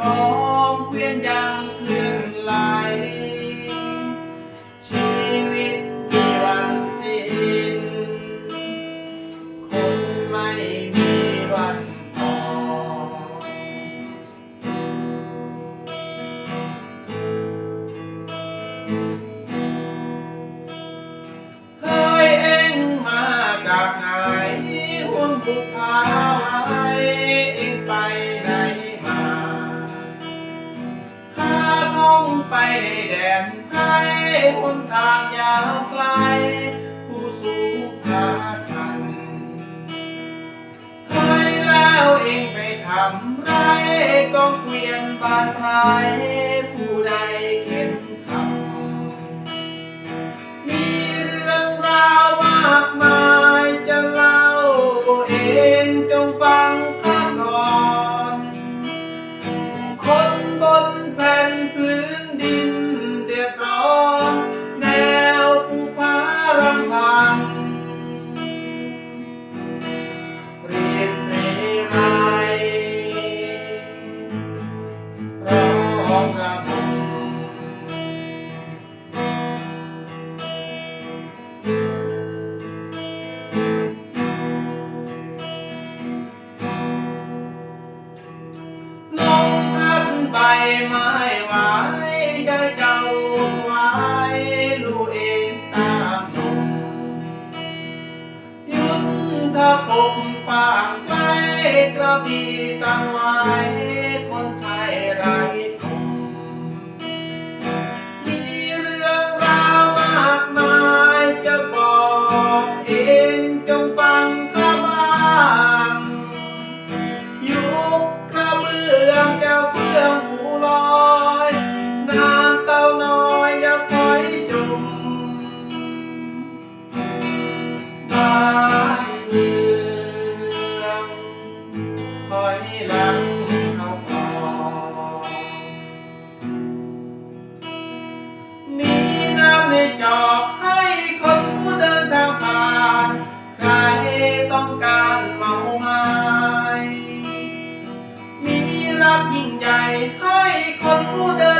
กองเกวียนยังเคลื่อนไหล ชีวิตมีวันสิ้นคงไม่มีวันพอเฮ้ยเอ็งมาจากไหนห่วงผูกพา ให้หนทางยาวไกล ผู้สูงพาชันเฮ้ยแล้วเองไปทำไรก็เกวียนบานไร ใบไม้ไหวใจเจ้าไว้ลูเองตามลมยุทธภพปางไกลกระบี่สั่งไว้ จอกให้คนผู้เดินทางผ่านใครต้องการเมาไม้มีรักยิ่งใหญ่ให้คนผู้เดิน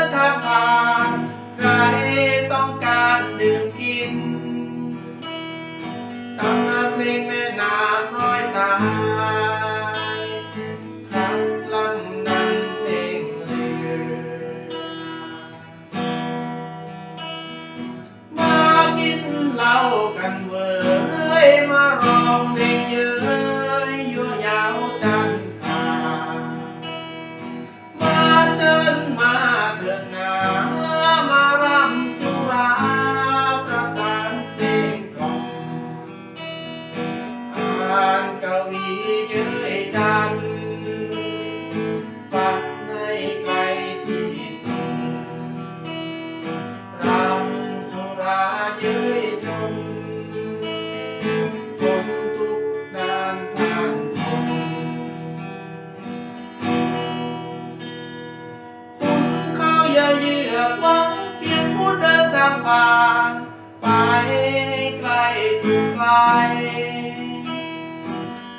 างผ่านไปไกลสุดไกล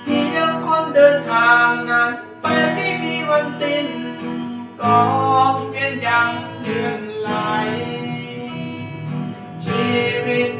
เพียงคนเดินทางนั้นไปไม่มีวันสิ้นกองเพียนยังเลื่อนไหลชีวิต